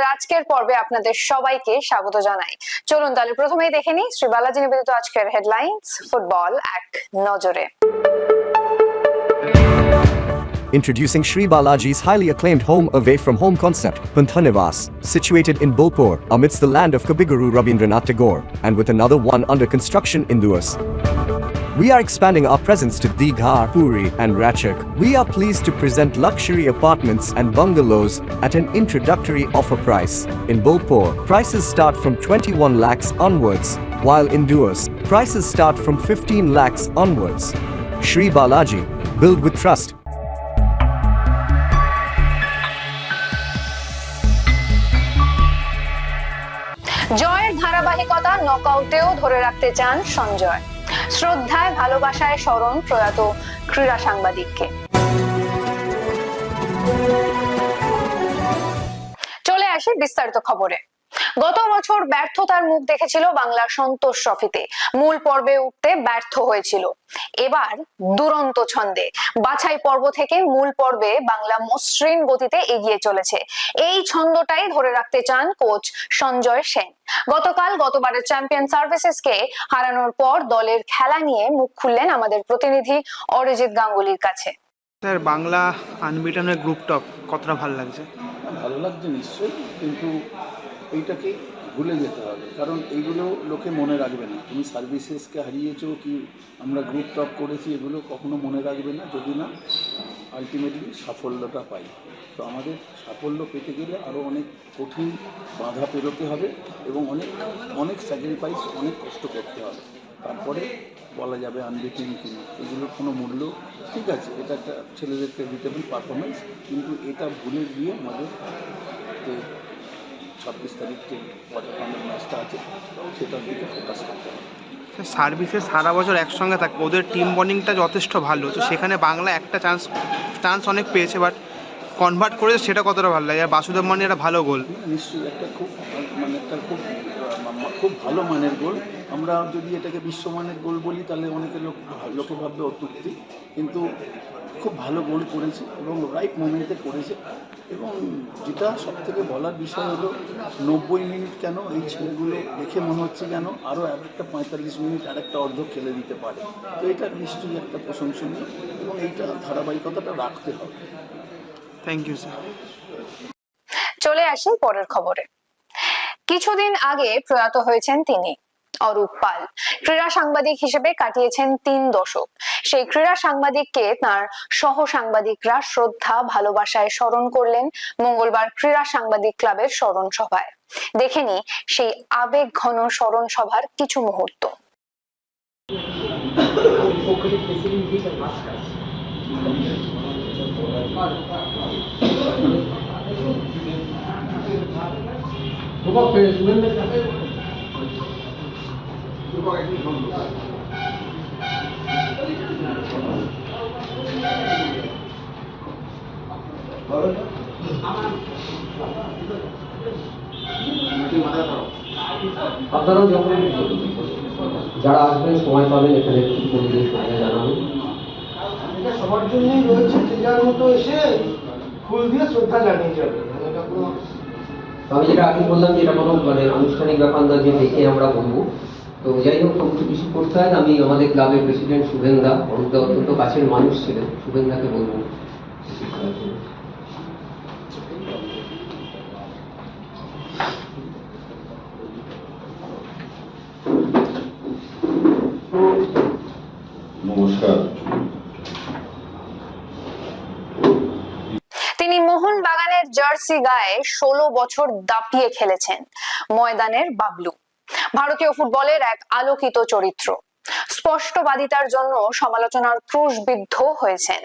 ট্রিবলের আজকের পর্বে আপনাদের সবাইকে স্বাগত জানাই চলুন তাহলে প্রথমেই দেখে নিই শ্রী বালাজি নিবেদিত আজকের হেডলাইন্স ফুটবল এক নজরে Introducing Sri Balaji's highly acclaimed home away from home concept, Panthanivas, situated in Bolpur, amidst the land of Kabiguru Rabindranath Tagore, and with another one under construction in Duas. We are expanding our presence to Digha, Puri, and Ratchak. We are pleased to present luxury apartments and bungalows at an introductory offer price. In Bolpur, prices start from 21 lakhs onwards, while in Duas, prices start from 15 lakhs onwards. Sri Balaji, build with trust. জয়ের ধারাবাহিকতা নকআউটেও ধরে রাখতে চান সঞ্জয় শ্রদ্ধায় ভালোবাসায় স্মরণ প্রয়াত ক্রীড়া সাংবাদিককে। চলে আসি বিস্তারিত খবরে। গত বছর ব্যর্থতার মুখ দেখেছিল বাংলা সন্তোষ ট্রফিতে। মূল পর্বে উঠতে ব্যর্থ হয়েছিল। এবার দুরন্ত ছন্দে। বাছাই পর্ব থেকে মূল পর্বে বাংলা মসৃণ গতিতে এগিয়ে চলেছে। এই ছন্দটাই ধরে রাখতে চান কোচ সঞ্জয় সেন। গতকাল গতবারের চ্যাম্পিয়ন সার্ভিসেসকে হারানোর পর দলের খেলা নিয়ে মুখ খুললেন আমাদের প্রতিনিধি অরিজিৎ গাঙ্গুলির কাছে। স্যার বাংলা আনবিটানের গ্রুপ টপ কতটা ভালো লাগছে? ভালো লাগছে নিশ্চয়ই কিন্তু এইটাকে ভুলে যেতে হবে। কারণ এইগুলো লোকে মনে রাখবে না। তুমি সার্ভিসেসকে হারিয়েছো কি আমরা গ্রুপ টপ করেছি, এগুলো কখনো মনে রাখবে না, যদি না আলটিমেটলি সাফল্যটা পাই। তো আমাদের সাফল্য পেতে গেলে আরও অনেক কঠিন বাধা পেরোতে হবে এবং অনেক অনেক স্যাক্রিফাইস অনেক কষ্ট করতে হবে। তারপরে বলা যাবে আনবিটিং কিনা এগুলোর কোনো মূল্য ঠিক আছে, এটা একটা ছেলেদের ক্রেডিটেবল পারফরমেন্স কিন্তু এটা ভুলে গিয়ে আমাদের ছাব্বিশ তারিখ যে কোয়ার্টার ফাইনাল ম্যাচটা আছে সেটার দিকে ফোকাস করতে হবে। সার্ভিসে সারা বছর একসঙ্গে থাকে ওদের টিম বন্ডিংটা যথেষ্ট ভালো। তো সেখানে বাংলা একটা চান্স চান্স অনেক পেয়েছে বাট কনভার্ট করেছে সেটা কতটা ভালো লাগে? আর বাসুদেব মানে একটা ভালো গোল নিশ্চয়ই একটা খুব মানে একটা খুব খুব ভালো মানের গোল আমরা যদি এটাকে বিশ্বমানের গোল বলি তাহলে অনেকে লোক লোকে ভাববে অত্যুক্তি কিন্তু খুব ভালো গোল করেছে এবং রাইট মোমেন্টে করেছে। এবং যেটা সব থেকে বলার বিষয় হলো নব্বই মিনিট কেন এই ছেলেগুলো দেখে মনে হচ্ছে যেন আরও এক একটা পঁয়তাল্লিশ মিনিট আর একটা অর্ধ খেলে দিতে পারে। তো এটা নিশ্চয়ই একটা প্রশংসনীয় এবং এইটা ধারাবাহিকতাটা রাখতে হবে। থ্যাংক ইউ স্যার চলে আসি পরের খবরে। কিছুদিন আগে প্রয়াত হয়েছেন তিনি। অরূপ পাল। ক্রীড়া সাংবাদিক হিসেবে কাটিয়েছেন তিন দশক। সেই ক্রীড়া সাংবাদিককে তার সহ সাংবাদিকরা শ্রদ্ধা, ভালোবাসায় স্মরণ করলেন মঙ্গলবার ক্রীড়া সাংবাদিক ক্লাবের স্মরণ সভায়। দেখেনি সেই আবেগ ঘন স্মরণ সভার কিছু মুহূর্ত। আপনারাও যখন যারা আসবেন সময় পাবেন এখানে একটু পরিবেশ জানাবেন। এটা সবার জন্যই রয়েছে যে যার মতো এসে ফুল দিয়ে শ্রদ্ধা জানিয়ে যাবে। মানে আমি যেটা আগে বললাম যে এটা কোনো মানে আনুষ্ঠানিক ব্যাপার না যে দেখে আমরা বলব। তো যাই হোক সবকিছু বেশি করতে হয়। আমি আমাদের ক্লাবের প্রেসিডেন্ট শুভেন্দা অরূপদা অত্যন্ত কাছের মানুষ ছিলেন। শুভেন্দাকে বলব। কিছু। নমস্কার। তিনি মোহন বাগানের জার্সি গায়ে ষোলো বছর দাপিয়ে খেলেছেন। ময়দানের বাবলু। ভারতীয় ফুটবলের এক আলোকিত চরিত্র। স্পষ্টবাদিতার জন্য সমালোচনার ক্রুশবিদ্ধ হয়েছেন।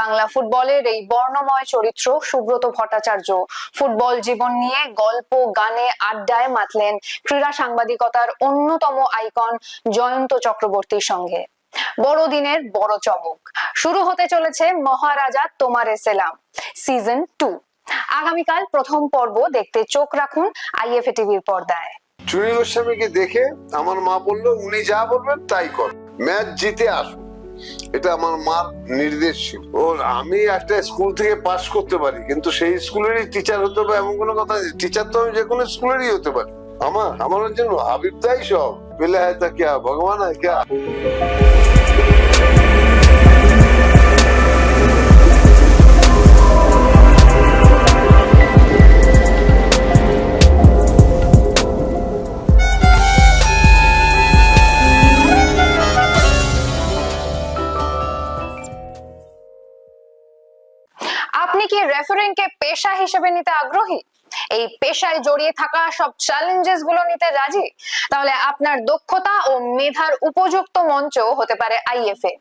বাংলা ফুটবলের এই বর্ণময় চরিত্র সুব্রত ভট্টাচার্য ফুটবল জীবন নিয়ে গল্প, গানে, আড্ডায় মাতলেন ক্রীড়া সাংবাদিকতার অন্যতম আইকন জয়ন্ত চক্রবর্তীর সঙ্গে। বড়দিনের বড় চমক। শুরু হতে চলেছে মহারাজা তোমারে সেলাম সিজন টু আগামীকাল প্রথম পর্ব দেখতে চোখ রাখুন আইএফএ টিভির পর্দায়। চুরি গোস্বামীকে দেখে আমার মা বলল, উনি যা বলবেন তাই কর। ম্যাচ জিতে আসব এটা আমার মার নির্দেশ ছিল। ওর আমি একটা স্কুল থেকে পাস করতে পারি, কিন্তু সেই স্কুলেরই টিচার হতে হবে এমন কোনো কথা টিচার তো আমি যে কোনো স্কুলেরই হতে পারি। আমার আমার জন্য হাবিব তাই সব। পেলে হ্যাঁ তা কে ভগবান হ্যাঁ কে রেফারিং কে পেশা হিসেবে নিতে আগ্রহী? এই পেশায় জড়িয়ে থাকা সব চ্যালেঞ্জেসগুলো নিতে রাজি? তাহলে আপনার দক্ষতা ও মেধার উপযুক্ত মঞ্চ হতে পারে আইএফএ।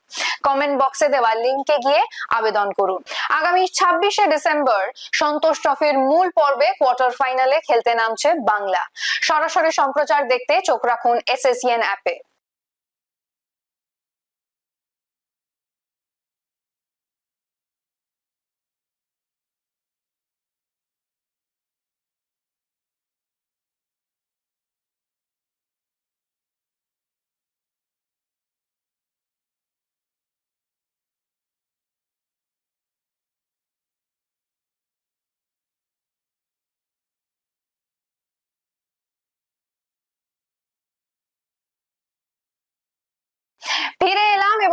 কমেন্ট বক্সে দেওয়া লিংকে গিয়ে আবেদন করুন। আগামী ছাব্বিশে ডিসেম্বর সন্তোষ ট্রফির মূল পর্বে কোয়ার্টার ফাইনালে খেলতে নামছে বাংলা। সরাসরি সম্প্রচার দেখতে চোখ রাখুন এসএসিএন অ্যাপে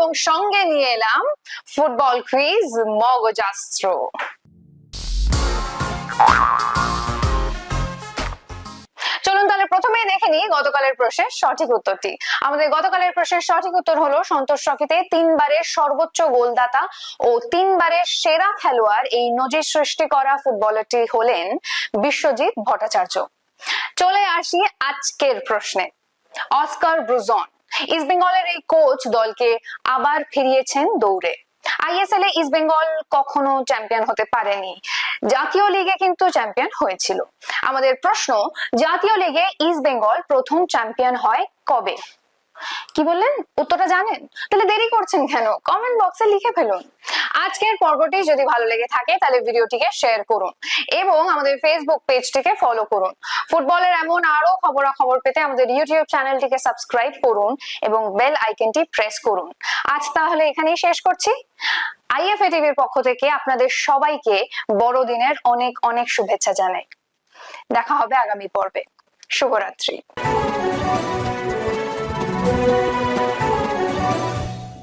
এবং সঙ্গে নিয়ে এলাম ফুটবল কুইজ মগজাস্ত্র। চলুন তাহলে প্রথমেই দেখে নিই গতকালের প্রশ্নের সঠিক উত্তরটি। আমাদের গতকালের প্রশ্নের সঠিক উত্তর হলো, সন্তোষ ট্রফিতে তিনবারের সর্বোচ্চ গোলদাতা ও তিনবারের সেরা খেলোয়াড় এই নজির সৃষ্টি করা ফুটবলারটি হলেন বিশ্বজিৎ ভট্টাচার্য। চলে আসি আজকের প্রশ্নে। অস্কার ব্রুজন ইস্ট বেঙ্গলের এই কোচ দলকে আবার ফিরিয়েছেন দৌড়ে। আইএসএল এ ইস্ট বেঙ্গল কখনো চ্যাম্পিয়ন হতে পারেনি। জাতীয় লিগে কিন্তু চ্যাম্পিয়ন হয়েছিল। আমাদের প্রশ্ন, জাতীয় লিগে ইস্ট বেঙ্গল প্রথম চ্যাম্পিয়ন হয় কবে? কি বললেন? উত্তরটা জানেন? তাহলে দেরি করছেন কেন? কমেন্ট বক্সে লিখে ফেলুন। আজকের পর্বটি যদি ভালো লেগে থাকে, তাহলে ভিডিওটিকে শেয়ার করুন এবং আমাদের ফেসবুক পেজটিকে ফলো করুন। ফুটবলের এমন আরও খবরাখবর পেতে আমাদের ইউটিউব চ্যানেলটিকে সাবস্ক্রাইব করুন এবং বেল আইকনটি প্রেস করুন। আজ তাহলে এখানেই শেষ করছি। আইএফএ টিভির পক্ষ থেকে আপনাদের সবাইকে বড়দিনের অনেক অনেক শুভেচ্ছা জানাই। দেখা হবে আগামী পর্বে। শুভরাত্রি।